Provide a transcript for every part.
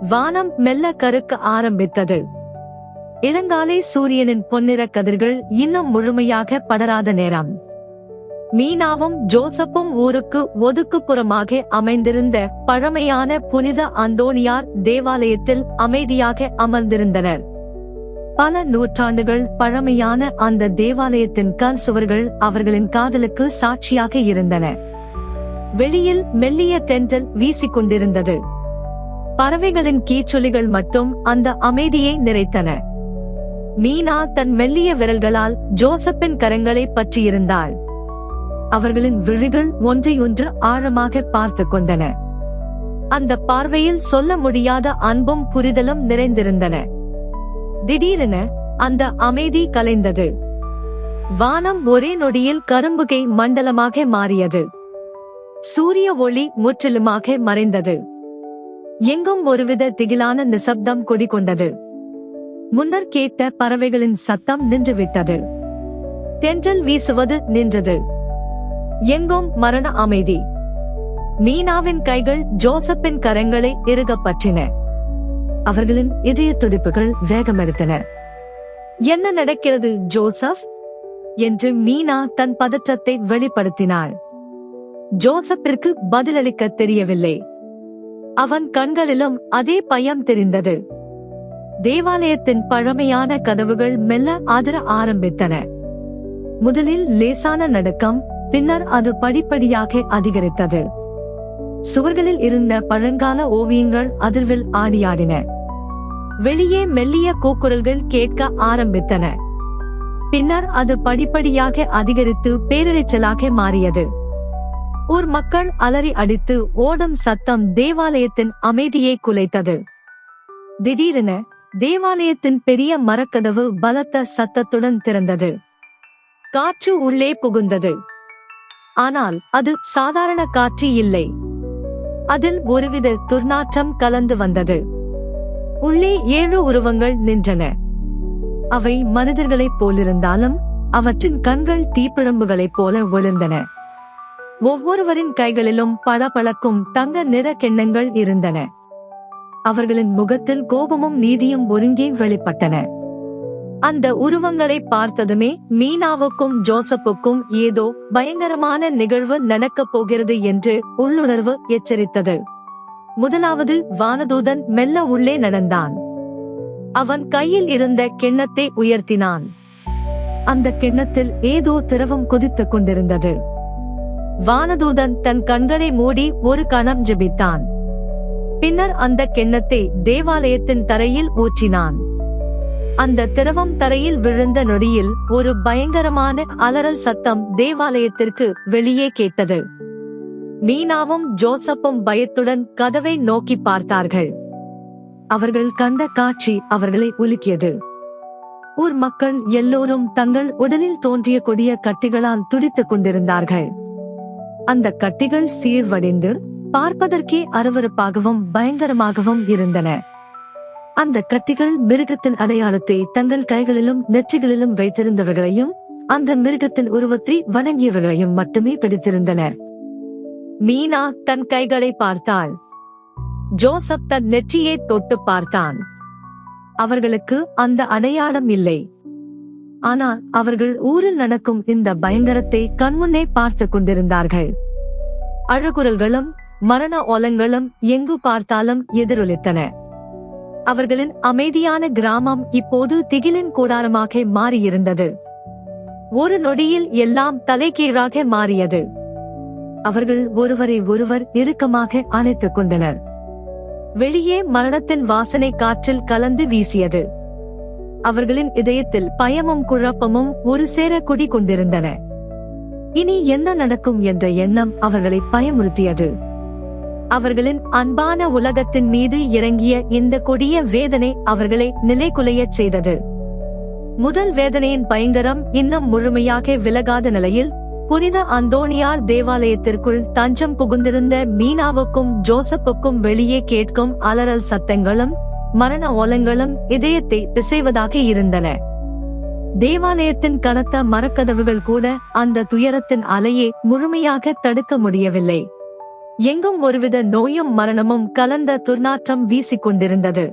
வானம் மெல்ல கருக்க ஆரம்பித்தது. இளங்காலை சூரியனின் பொன்னிற கதிர்கள் இன்னும் முழுமையாக படராத நேரம். மீனாவும் ஜோசப்பும் ஊருக்கு ஒதுக்குப்புறமாக அமைந்திருந்த பழமையான புனித அந்தோனியார் தேவாலயத்தில் அமைதியாக அமர்ந்திருந்தனர். பல நூற்றாண்டுகள் பழமையான அந்த தேவாலயத்தின் கல் சுவர்கள் அவர்களின் காதலுக்கு சாட்சியாக இருந்தன. வெளியில் மெல்லிய தென்றல் வீசிக்கொண்டிருந்தது. பறவைகளின் கீச்சொலிகள் மட்டும் அந்த அமைதியை நிறைத்தன. மீனா தன் மெல்லிய விரல்களால் ஜோசப்பின் கரங்களை பற்றியிருந்தாள். அவர்களின் விழிகள் ஒன்றையொன்று ஆழமாக பார்த்து கொண்டன. அந்த பார்வையில் சொல்ல முடியாத அன்பும் புரிதலும் நிறைந்திருந்தன. திடீரென அந்த அமைதி கலைந்தது. வானம் ஒரே நொடியில் கரும்புகை மண்டலமாக மாறியது. சூரிய ஒளி முற்றிலுமாக மறைந்தது. எங்கும் ஒருவித திகிலான நிசப்தம் குடிகொண்டது. முன்னர் கேட்ட பறவைகளின் சத்தம் நின்றுவிட்டது. தென்றல் வீசுவது நின்றது. எங்கும் மரண அமைதி. மீனாவின் கைகள் ஜோசப்பின் கரங்களை இறுகப் பற்றின அவர்களின் இதய துடிப்புகள் வேகமெடுத்தன. என்ன நடக்கிறது ஜோசப்? என்று மீனா தன் பதற்றத்தை வெளிப்படுத்தினாள். ஜோசப்பிற்கு பதிலளிக்க தெரியவில்லை. அவன் கண்களிலும் அதே பயம் தெரிந்தது. தேவாலயத்தின் பழமையான கதவுகள் மெல்ல அதிர ஆரம்பித்தன. முதலில் லேசான நடுக்கம் பின்னர் அது படிப்படியாக அதிகரித்தது. சுவர்களில் இருந்த பழங்கால ஓவியங்கள் அதிர்வில் ஆடியாடின. வெளியே மெல்லிய கூக்குரல்கள் கேட்க ஆரம்பித்தன. பின்னர் அது படிப்படியாக அதிகரித்து பேரிரைச்சலாக மாறியது. ஊர் மக்கள் அலறி அடித்து ஓடும் சத்தம் தேவாலயத்தின் அமைதியை குலைத்தது. திடீரென தேவாலயத்தின் பெரிய மரக்கதவு பலத்த சத்தத்துடன் திறந்தது. காற்று உள்ளே புகுந்தது. ஆனால் அது சாதாரண காற்று இல்லை. அதில் ஒருவித துர்நாற்றம் கலந்து வந்தது. உள்ளே ஏழு உருவங்கள் நின்றன. அவை மனிதர்களைப் போலிருந்தாலும் அவற்றின் கண்கள் தீப்பிழம்புகளைப் போல ஒளிர்ந்தன. ஒவ்வொருவரின் கைகளிலும் பளபளக்கும் தங்க நிற கிண்ணங்கள் இருந்தன. அவர்களின் முகத்தில் கோபமும் நீதியும் ஒருங்கே வெளிப்பட்டன. அந்த உருவங்களை பார்த்ததுமே மீனாவுக்கும் ஜோசப்புக்கும் ஏதோ பயங்கரமான நிகழ்வு நடக்கப் போகிறது என்று உள்ளுணர்வு எச்சரித்தது. முதலாவது வானதூதன் மெல்ல உள்ளே நடந்தான். அவன் கையில் இருந்த கிண்ணத்தை உயர்த்தினான். அந்த கிண்ணத்தில் ஏதோ திரவம் கொதித்துக் கொண்டிருந்தது. வானதூதன் தன் கண்களை மூடி ஒரு கணம் ஜெபித்தான். பின்னர் அந்த கிண்ணத்தை தேவாலயத்தின் தரையில் ஊற்றினான். அந்த திரவம் தரையில் விழுந்த நொடியில் ஒரு பயங்கரமான அலறல் சத்தம் தேவாலயத்திற்கு வெளியே கேட்டது. மீனாவும் ஜோசப்பும் பயத்துடன் கதவை நோக்கி பார்த்தார்கள். அவர்கள் கண்ட காட்சி அவர்களை உலுக்கியது. ஊர் மக்கள் எல்லோரும் தங்கள் உடலில் தோன்றிய கொடிய கட்டிகளால் துடித்துக் கொண்டிருந்தார்கள். அந்த கட்டிகள் சீழ்வடைந்து பார்ப்பதற்கே அருவருப்பாகவும் பயங்கரமாகவும் இருந்தன. அந்த கட்டிகள் மிருகத்தின் அடையாளத்தை தங்கள் கைகளிலும் நெற்றிகளிலும் வைத்திருந்தவர்களையும் அந்த மிருகத்தின் உருவத்தை வணங்கியவர்களையும் மட்டுமே பிடித்திருந்தன. மீனா தன் கைகளை பார்த்தாள். ஜோசப் தன் நெற்றியை தொட்டு பார்த்தான். அவர்களுக்கு அந்த அடையாளம் இல்லை. ஆனால் அவர்கள் ஊரில் நடக்கும் இந்த பயங்கரத்தை கண்முன்னே பார்த்து கொண்டிருந்தார்கள். அழகுரல்களும் மரண ஓலங்களும் எங்கு பார்த்தாலும் எதிரொலித்தன. அவர்களின் அமைதியான கிராமம் இப்போது திகிலின் கூடாரமாக மாறியிருந்தது. ஒரு நொடியில் எல்லாம் தலைகீழாக மாறியது. அவர்கள் ஒருவரை ஒருவர் இறுக்கமாக அணைத்துக் கொண்டனர். வெளியே மரணத்தின் வாசனை காற்றில் கலந்து வீசியது. அவர்களின் இதயத்தில் பயமும் குழப்பமும் ஒரு சேர குடி கொண்டிருந்தன. இனி என்ன நடக்கும் என்ற எண்ணம் அவர்களை பயமுறுத்தியது. அவர்களின் அன்பான உலகத்தின் மீது இறங்கிய இந்த கொடிய வேதனை அவர்களை நிலைகுலையச் செய்தது. முதல் வேதனையின் பயங்கரம் இன்னும் முழுமையாக விலகாத நிலையில் புனித அந்தோணியார் தேவாலயத்திற்குள் தஞ்சம் புகுந்திருந்த மீனாவுக்கும் ஜோசப்புக்கும் வெளியே கேட்கும் அலறல் சத்தங்களும் மரண ஓலங்களும் இதயத்தை பிசைவதாக இருந்தன. தேவாலயத்தின் கனத்த மரக்கதவுகள் கூட அந்த துயரத்தின் அலையை முழுமையாக தடுக்க முடியவில்லை. எங்கும் ஒருவித நோயும் மரணமும் கலந்த துர்நாற்றம் வீசிக்கொண்டிருந்தது.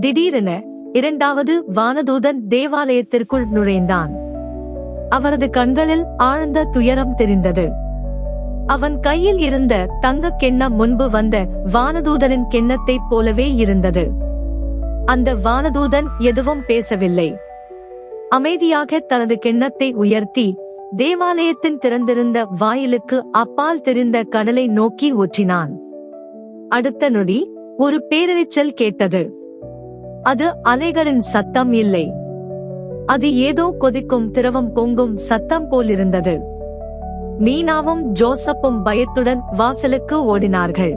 திடீரென இரண்டாவது வானதூதன் தேவாலயத்திற்குள் நுழைந்தான். அவரது கண்களில் ஆழ்ந்த துயரம் தெரிந்தது. அவன் கையில் இருந்த தங்கக் கிண்ணம் முன்பு வந்த வானதூதனின் கிண்ணத்தைப் போலவே இருந்தது. அந்த வானதூதன் எதுவும் பேசவில்லை. அமைதியாக தனது கிண்ணத்தை உயர்த்தி தேவாலயத்தின் திறந்திருந்த வாயிலுக்கு அப்பால் தெரிந்த கடலை நோக்கி ஊற்றினான் அடுத்த நொடி ஒரு பேரிரைச்சல் கேட்டது. அது அலைகளின் சத்தம் இல்லை. அது ஏதோ கொதிக்கும் திரவம் பொங்கும் சத்தம் போலிருந்தது. மீனாவும் ஜோசப்பும் பயத்துடன் வாசலுக்கு ஓடினார்கள்.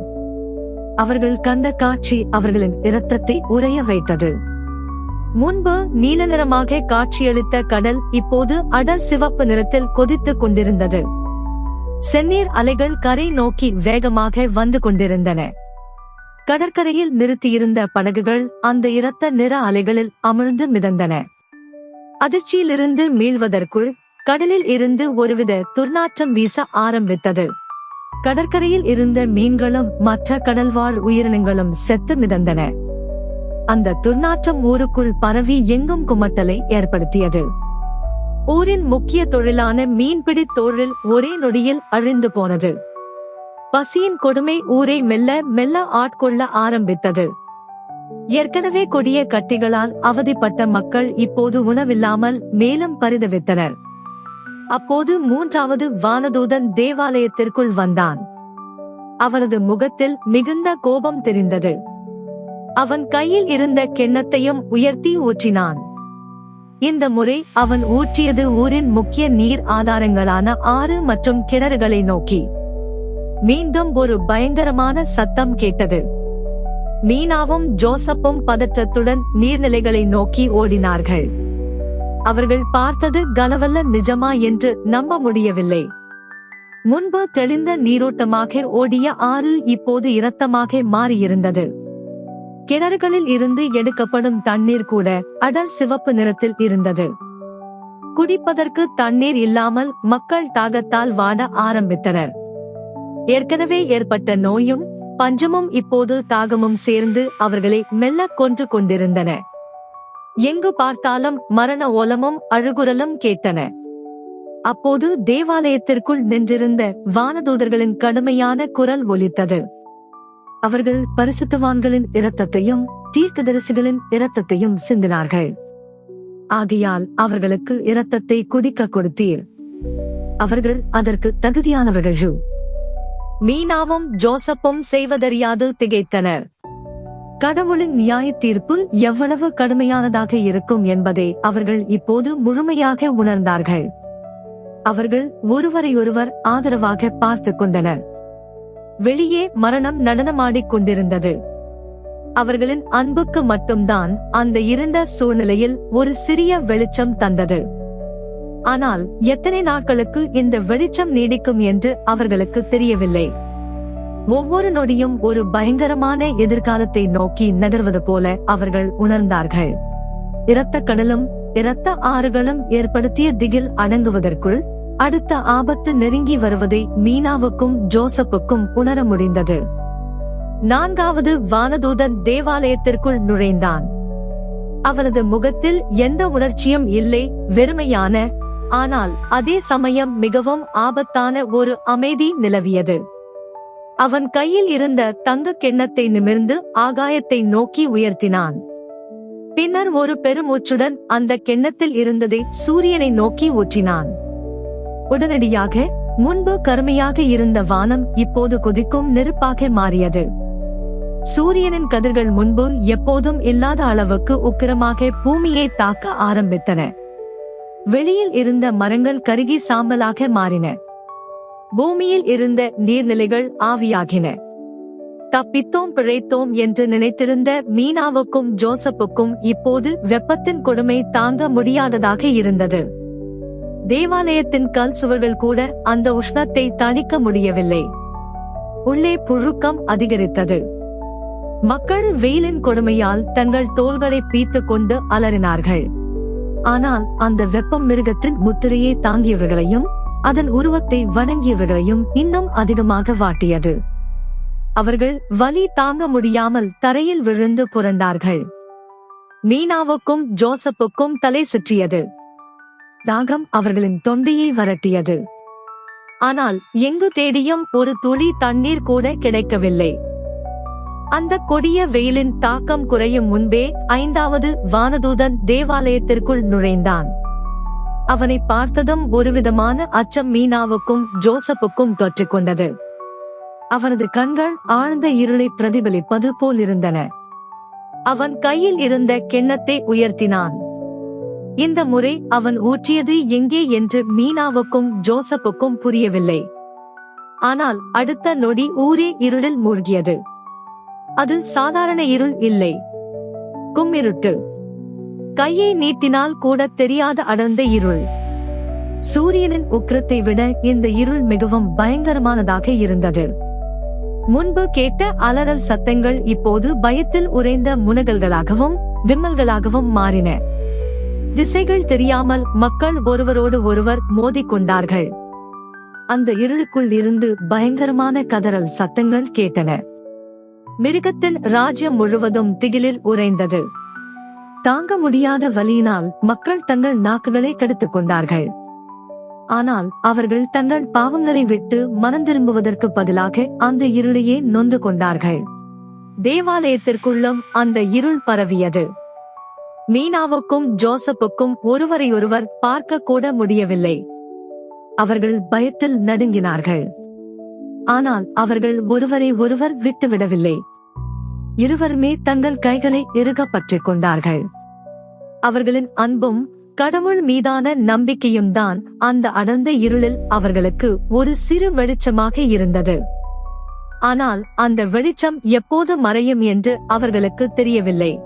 அவர்கள் கண்ட காட்சி அவர்களின் இரத்தத்தை உறைய வைத்தது. முன்பு நீல நிறமாக காட்சியளித்த கடல் இப்போது அடர் சிவப்பு நிறத்தில் கொதித்துக் கொண்டிருந்தது. செந்நீர் அலைகள் கரை நோக்கி வேகமாக வந்து கொண்டிருந்தன. கடற்கரையில் நிறுத்தியிருந்த படகுகள் அந்த இரத்த நிற அலைகளில் அமிழ்ந்து மிதந்தன. அதிர்ச்சியிலிருந்து மீள்வதற்குள் கடலில் இருந்து ஒருவித துர்நாற்றம் வீச ஆரம்பித்தது. கடற்கரையில் இருந்த மீன்களும் மற்ற கடல்வாழ் உயிரினங்களும் செத்து மிதந்தன. அந்த துர்நாற்றம் ஊருக்குள் பரவி எங்கும் குமட்டலை ஏற்படுத்தியது. ஊரின் முக்கிய தொழிலான மீன்பிடி தொழில் ஒரே நொடியில் அழிந்து போனது. பசியின் கொடுமை ஊரை மெல்ல மெல்ல ஆட்கொள்ள ஆரம்பித்தது. ஏற்கனவே கொடிய கட்டிகளால் அவதிப்பட்ட மக்கள் இப்போது உணவில்லாமல் மேலும் பரிதவித்தனர். அப்போது மூன்றாவது வானதூதன் தேவாலயத்திற்குள் வந்தான். அவனது முகத்தில் மிகுந்த கோபம் தெரிந்தது. அவன் கையில் இருந்த கிண்ணத்தையும் உயர்த்தி ஊற்றினான். இந்த முறை அவன் ஊற்றியது ஊரின் முக்கிய நீர் ஆதாரங்களான ஆறு மற்றும் கிணறுகளை நோக்கி. மீண்டும் ஒரு பயங்கரமான சத்தம் கேட்டது. மீனாவும் ஜோசப்பும் பதற்றத்துடன் நீர்நிலைகளை நோக்கி ஓடினார்கள். அவர்கள் பார்த்தது கனவல்ல நிஜமா என்று நம்ப முடியவில்லை. முன்பு தெளிந்த நீரோட்டமாக ஓடிய ஆறு இப்போது இரத்தமாக மாறியிருந்தது. கிணறுகளில் இருந்து எடுக்கப்படும் தண்ணீர் கூட அடர் சிவப்பு நிறத்தில் இருந்தது. குடிப்பதற்கு தண்ணீர் இல்லாமல் மக்கள் தாகத்தால் வாட ஆரம்பித்தனர். ஏற்கனவே ஏற்பட்ட நோயும் பஞ்சமும் இப்போது தாகமும் சேர்ந்து அவர்களை மெல்ல கொன்று கொண்டிருந்தன. எங்கு பார்த்தாலும் மரண ஓலமும் அழுகுரலும் கேட்டன. அப்போது தேவாலயத்திற்குள் நின்றிருந்த வானதூதர்களின் கடுமையான குரல் ஒலித்தது. அவர்கள் பரிசுத்தவான்களின் இரத்தத்தையும் தீர்க்கதரிசிகளின் இரத்தத்தையும் சிந்தினார்கள். ஆகையால் அவர்களுக்கு இரத்தத்தை குடிக்க கொடுத்தீர். அவர்கள் அதற்கு தகுதியானவர்கள். ஜூ. மீனாவும் ஜோசப்பும் செய்வதறியாது திகைத்தனர். கடவுளின் நியாய தீர்ப்பு எவ்வளவு கடுமையானதாக இருக்கும் என்பதை அவர்கள் இப்போது முழுமையாக உணர்ந்தார்கள். அவர்கள் ஒருவரையொருவர் ஆதரவாக பார்த்துக் கொண்டனர். வெளியே மரணம் நடனமாடிக் கொண்டிருந்தது. அவர்களின் அன்புக்கு மட்டும்தான் அந்த இருண்ட சூழ்நிலையில் ஒரு சிறிய வெளிச்சம் தந்தது. ஆனால் எத்தனை நாட்களுக்கு இந்த வெளிச்சம் நீடிக்கும் என்று அவர்களுக்கு தெரியவில்லை. ஒவ்வொரு நொடியும் ஒரு பயங்கரமான எதிர்காலத்தை நோக்கி நகர்வது போல அவர்கள் உணர்ந்தார்கள். இரத்த கடலும் இரத்த ஆறுகளும் ஏற்படுத்திய திகில் அடங்குவதற்குள் அடுத்த ஆபத்து நெருங்கி வருவதை மீனாவுக்கும் ஜோசப்புக்கும் உணர முடிந்தது. நான்காவது வானதூதன் தேவாலயத்திற்குள் நுழைந்தான். அவனது முகத்தில் எந்த உணர்ச்சியும் இல்லை வெறுமையான ஆனால் அதே சமயம் மிகவும் ஆபத்தான ஒரு அமைதி நிலவியது. அவன் கையில் இருந்த தங்க கிண்ணத்தை நிமிர்ந்து ஆகாயத்தை நோக்கி உயர்த்தினான். பின்னர் ஒரு பெருமூச்சுடன் அந்த கிண்ணத்தில் இருந்ததை சூரியனை நோக்கி ஊற்றினான். உடனடியாக முன்பு கருமையாக இருந்த வானம் இப்போது கொதிக்கும் நெருப்பாக மாறியது. சூரியனின் கதிர்கள் முன்பு எப்போதும் இல்லாத அளவுக்கு உக்கிரமாக பூமியை தாக்க ஆரம்பித்தன. வெளியில் இருந்த மரங்கள் கருகி சாம்பலாக மாறின. பூமியில் இருந்த நீர்நிலைகள் ஆவியாகின. தப்பித்தோம் பிழைத்தோம் என்று நினைத்திருந்த மீனாவுக்கும் ஜோசப்புக்கும் இப்போது வெப்பத்தின் கொடுமை தாங்க முடியாததாக இருந்தது. தேவாலயத்தின் கல் சுவர்கள் கூட அந்த உஷ்ணத்தை தணிக்க முடியவில்லை. உள்ளே புழுக்கம் அதிகரித்தது. மக்கள் வெயிலின் கொடுமையால் தங்கள் தோள்களை பீத்துக் கொண்டு அலறினார்கள். ஆனால் அந்த வெப்பம் மிருகத்தின் முத்திரையை தாங்கியவர்களையும் அதன் உருவத்தை வணங்கியவர்களையும் இன்னும் அதிகமாக வாட்டியது. அவர்கள் வலி தாங்க முடியாமல் தரையில் விழுந்து புரண்டார்கள். மீனாவுக்கும் ஜோசப்புக்கும் தலை சுற்றியது. தாகம் அவர்களின் தொண்டையை வரட்டியது. ஆனால் எங்கு தேடியும் ஒரு துளி தண்ணீர் கூட கிடைக்கவில்லை. அந்த கொடிய வெயிலின் தாக்கம் குறையும் முன்பே ஐந்தாவது வானதூதன் தேவாலயத்திற்குள் நுழைந்தான். அவனை பார்த்ததும் ஒருவிதமான அச்சம் மீனாவுக்கும் ஜோசப்புக்கும் தொற்றிக் கொண்டது அவனது கண்கள் ஆழ்ந்த இருளை பிரதிபலிப்பது போல் இருந்தன அவன் கையில் இருந்த கிண்ணத்தை உயர்த்தினான். இந்த முறை அவன் ஊற்றியது எங்கே என்று மீனாவுக்கும் ஜோசப்புக்கும் புரியவில்லை. ஆனால் அடுத்த நொடி ஊரே இருளில் மூழ்கியது. அது சாதாரண இருள் இல்லை. கும்மிருட்டு. கையை நீட்டினால் கூட தெரியாத அடர்ந்த இருள். சூரியனின் உக்கிரத்தை விட இந்த இருள் மிகவும் பயங்கரமானதாக இருந்தது. முன்பு கேட்ட அலறல் சத்தங்கள் இப்போது பயத்தில் உறைந்த முனகல்களாகவும் விம்மல்களாகவும் மாறின. திசைகள் தெரியாமல் மக்கள் ஒருவரோடு ஒருவர் மோதிக்கொண்டார்கள். அந்த இருளுக்குள் இருந்து பயங்கரமான கதறல் சத்தங்கள் கேட்டன. மிருகத்தின் ராஜ்யம் முழுவதும் திகிலில் உறைந்தது. தாங்க முடியாத வலியினால் மக்கள் தங்கள் நாக்குகளை கெடுத்துக் கொண்டார்கள். ஆனால் அவர்கள் தங்கள் பாவங்களை விட்டு மனம் திரும்புவதற்கு பதிலாக அந்த இருளையே நொந்து கொண்டார்கள். தேவாலயத்திற்குள்ளும் அந்த இருள் பரவியது. மீனாவுக்கும் ஜோசப்புக்கும் ஒருவரையொருவர் பார்க்க கூட முடியவில்லை. அவர்கள் பயத்தில் நடுங்கினார்கள். ஆனால் அவர்கள் ஒருவரை ஒருவர் விட்டுவிடவில்லை. இருவருமே தங்கள் கைகளை இறுக பற்றிக் கொண்டார்கள். அவர்களின் அன்பும் கடவுள் மீதான நம்பிக்கையும் தான் அந்த அடர்ந்த இருளில் அவர்களுக்கு ஒரு சிறு வெளிச்சமாக இருந்தது. ஆனால் அந்த வெளிச்சம் எப்போது மறையும் என்று அவர்களுக்கு தெரியவில்லை.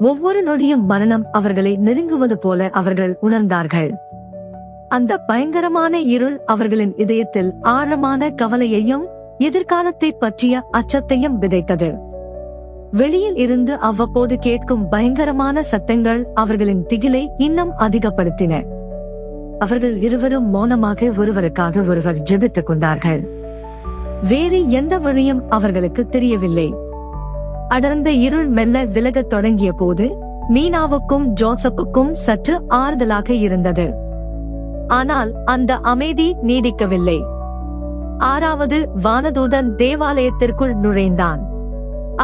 ஒவ்வொரு நொடியும் மரணம் அவர்களை நெருங்குவது போல அவர்கள் உணர்ந்தார்கள். அந்த பயங்கரமான இருள் அவர்களின் இதயத்தில் ஆழமான கவலையையும் எதிர்காலத்தை பற்றிய அச்சத்தையும் விதைத்தது. வெளியில் இருந்து அவ்வப்போது கேட்கும் பயங்கரமான சத்தங்கள் அவர்களின் திகிலை இன்னும் அதிகப்படுத்தின. அவர்கள் இருவரும் மௌனமாக ஒருவருக்காக ஒருவர் ஜெபித்துக் கொண்டார்கள். வேறு எந்த வழியும் அவர்களுக்கு தெரியவில்லை. அடர்ந்த இருள் மெல்ல விலகத் தொடங்கிய போது மீனாவுக்கும் ஜோசப்புக்கும் சற்று ஆறுதலாக இருந்தது. ஆனால் அந்த அமைதி நீடிக்கவில்லை. ஆறாவது வானதூதன் தேவாலயத்திற்குள் நுழைந்தான்.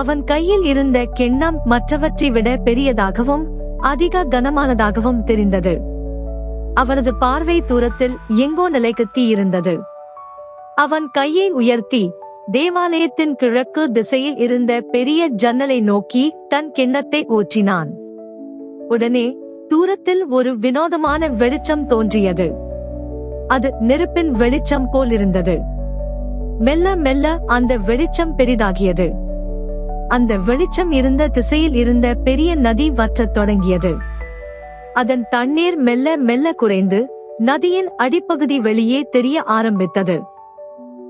அவன் கையில் இருந்த கிண்ணம் மற்றவற்றை விட பெரியதாகவும் அதிக கனமானதாகவும் தெரிந்தது. அவனது பார்வை தூரத்தில் எங்கோ நிலைக்குத்தி இருந்தது அவன் கையை உயர்த்தி தேவாலயத்தின் கிழக்கு திசையில் இருந்த பெரிய ஜன்னலை நோக்கி தன் கிண்ணத்தை ஊற்றினான் உடனே தூரத்தில் ஒரு வினோதமான வெளிச்சம் தோன்றியது. அது நெருப்பின் வெளிச்சம் போல் இருந்தது. மெல்ல மெல்ல அந்த வெளிச்சம் பெரிதாகியது. அந்த வெளிச்சம் இருந்த திசையில் இருந்த பெரிய நதி வற்றத் தொடங்கியது. அதன் தண்ணீர் மெல்ல மெல்ல குறைந்து நதியின் அடிப்பகுதி வெளியே தெரிய ஆரம்பித்தது.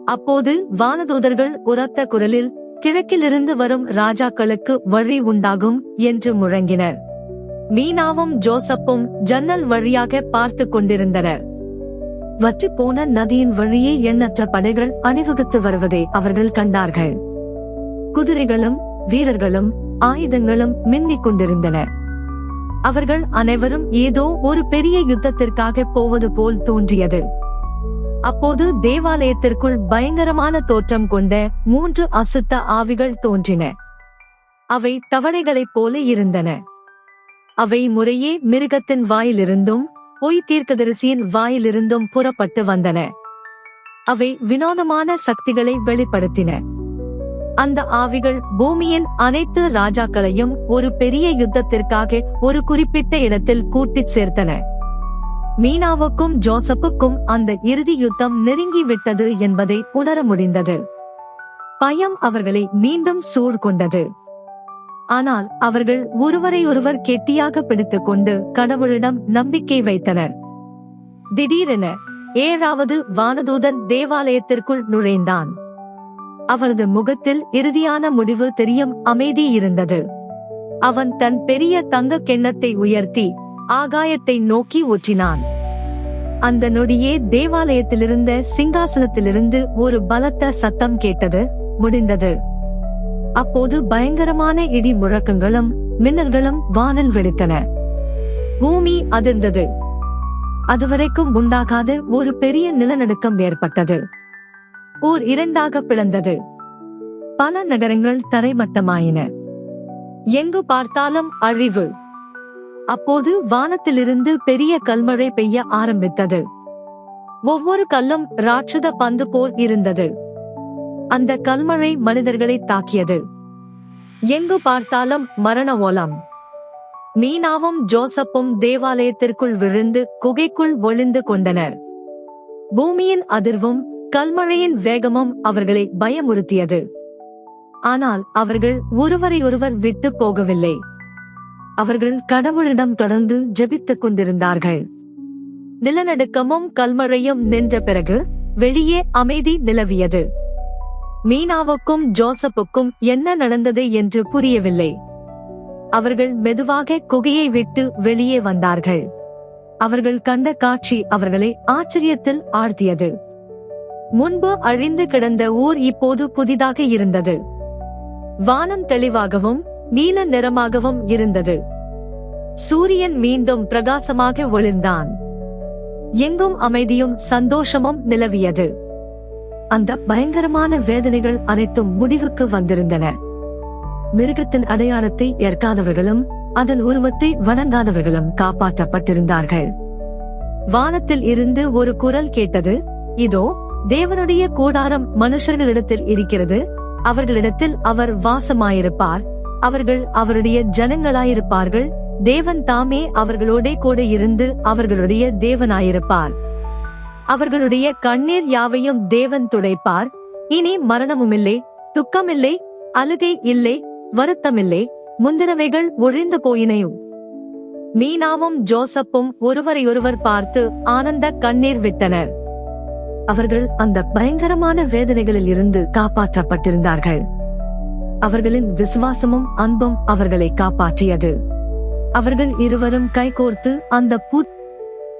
அப்போது வானதூதர்கள் உரத்த குரலில் கிழக்கிலிருந்து வரும் ராஜாக்களுக்கு வழி உண்டாகும் என்று முழங்கினர். மீனாவும் ஜோசப்பும் ஜன்னல் வழியாக பார்த்து கொண்டிருந்தனர். வற்றி போன நதியின் வழியே எண்ணற்ற படைகள் அணிவகுத்து வருவதை அவர்கள் கண்டார்கள். குதிரைகளும் வீரர்களும் ஆயுதங்களும் மின்னிக் கொண்டிருந்தன. அவர்கள் அனைவரும் ஏதோ ஒரு பெரிய யுத்தத்திற்காக போவது போல் தோன்றியது. அப்போது தேவாலயத்திற்குள் பயங்கரமான தோற்றம் கொண்ட மூன்று அசுத்த ஆவிகள் தோன்றின. அவை தவளைகளைப் போல இருந்தன. அவை முறையே மிருகத்தின் வாயிலிருந்தும் பொய் தீர்க்கதரிசியின் வாயிலிருந்தும் புறப்பட்டு வந்தன. அவை வினோதமான சக்திகளை வெளிப்படுத்தின. அந்த ஆவிகள் பூமியின் அனைத்து ராஜாக்களையும் ஒரு பெரிய யுத்தத்திற்காக ஒரு குறிப்பிட்ட இடத்தில் கூட்டிச் சேர்த்தன. மீனாவுக்கும் ஜோசப்புக்கும் அந்த இறுதி யுத்தம் நெருங்கி விட்டது என்பதை உணர முடிந்தது. பயம் அவர்களை மீண்டும் சூழ் கொண்டது. ஆனால் அவர்கள் ஒருவரை ஒருவர் கெட்டியாக பிடித்துக் கொண்டு கடவுளிடம் நம்பிக்கை வைத்தனர். திடீரென ஏழாவது வானதூதன் தேவாலயத்திற்குள் நுழைந்தான். அவனது முகத்தில் இறுதியான முடிவு தெரியும் அமைதி இருந்தது. அவன் தன் பெரிய தங்க கிண்ணத்தை உயர்த்தி ஆகாயத்தை நோக்கி ஊற்றினான் அந்த நொடியே தேவாலயத்திலிருந்த சிங்காசனத்திலிருந்து ஒரு பலத்த சத்தம் கேட்டது முடிந்தது. அப்போது பயங்கரமான இடி முழக்கங்களும் மின்னல்களும் வானல் வெடித்தன. பூமி அதிர்ந்தது. அதுவரைக்கும் உண்டாகாத ஒரு பெரிய நிலநடுக்கம் ஏற்பட்டது. ஊர் இரண்டாக பிளந்தது. பல நகரங்கள் தரைமட்டமாயின. எங்கு பார்த்தாலும் அழிவு. அப்போது வானத்திலிருந்து பெரிய கல்மழை பெய்ய ஆரம்பித்தது. ஒவ்வொரு கல்லும் ராட்சத பந்து போல் இருந்தது. அந்த கல்மழை மனிதர்களை தாக்கியது. எங்கு பார்த்தாலும் மரண ஓலம். மீனாவும் ஜோசப்பும் தேவாலயத்திற்குள் விழுந்து குகைக்குள் ஒளிந்து கொண்டனர். பூமியின் அதிர்வும் கல்மழையின் வேகமும் அவர்களை பயமுறுத்தியது. ஆனால் அவர்கள் ஒருவரையொருவர் விட்டு போகவில்லை. அவர்கள் கடவுளிடம் தொடர்ந்து ஜெபித்துக் கொண்டிருந்தார்கள். நிலநடுக்கமும் கல்மழையும் நின்ற பிறகு வெளியே அமைதி நிலவியது. மீனாவுக்கும் ஜோசப்புக்கும் என்ன நடந்தது என்று புரியவில்லை. அவர்கள் மெதுவாக குகையை விட்டு வெளியே வந்தார்கள். அவர்கள் கண்ட காட்சி அவர்களை ஆச்சரியத்தில் ஆழ்த்தியது. முன்பு அழிந்து கிடந்த ஊர் இப்போது புதிதாக இருந்தது. வானம் தெளிவாகவும் நீல நிறமாகவும் இருந்தது. சூரியன் மீண்டும் பிரகாசமாக ஒளிர்ந்தான். எங்கும் அமைதியும் சந்தோஷமும் நிலவியது. அந்த பயங்கரமான வேதனைகள் அனைத்தும் முடிவுக்கு வந்திருந்தன. மிருகத்தின் அடையாளத்தை ஏற்காதவர்களும் அதன் உருவத்தை வணங்காதவர்களும் காப்பாற்றப்பட்டிருந்தார்கள். வானத்தில் இருந்து ஒரு குரல் கேட்டது இதோ தேவனுடைய கூடாரம் மனுஷர்களிடத்தில் இருக்கிறது. அவர்களிடத்தில் அவர் வாசமாயிருப்பார். அவர்கள் அவருடைய ஜனங்களாயிருப்பார்கள். தேவன் தாமே அவர்களோடே கூட இருந்து அவர்களுடைய தேவனாயிருப்பார். அவர்களுடைய கண்ணீர் யாவையும் தேவன் துடைப்பார். இனி மரணமுமில்லை துக்கமில்லை அழுகை இல்லை வருத்தமில்லை முந்தினவைகள் ஒழிந்து போயினையும். மீனாவும் ஜோசப்பும் ஒருவரையொருவர் பார்த்து ஆனந்த கண்ணீர் விட்டனர். அவர்கள் அந்த பயங்கரமான வேதனைகளில் இருந்து காப்பாற்றப்பட்டிருந்தார்கள். அவர்களின் விசுவாசமும் அன்பும் அவர்களை காப்பாற்றியது. அவர்கள் இருவரும் கைகோர்த்து அந்த பூ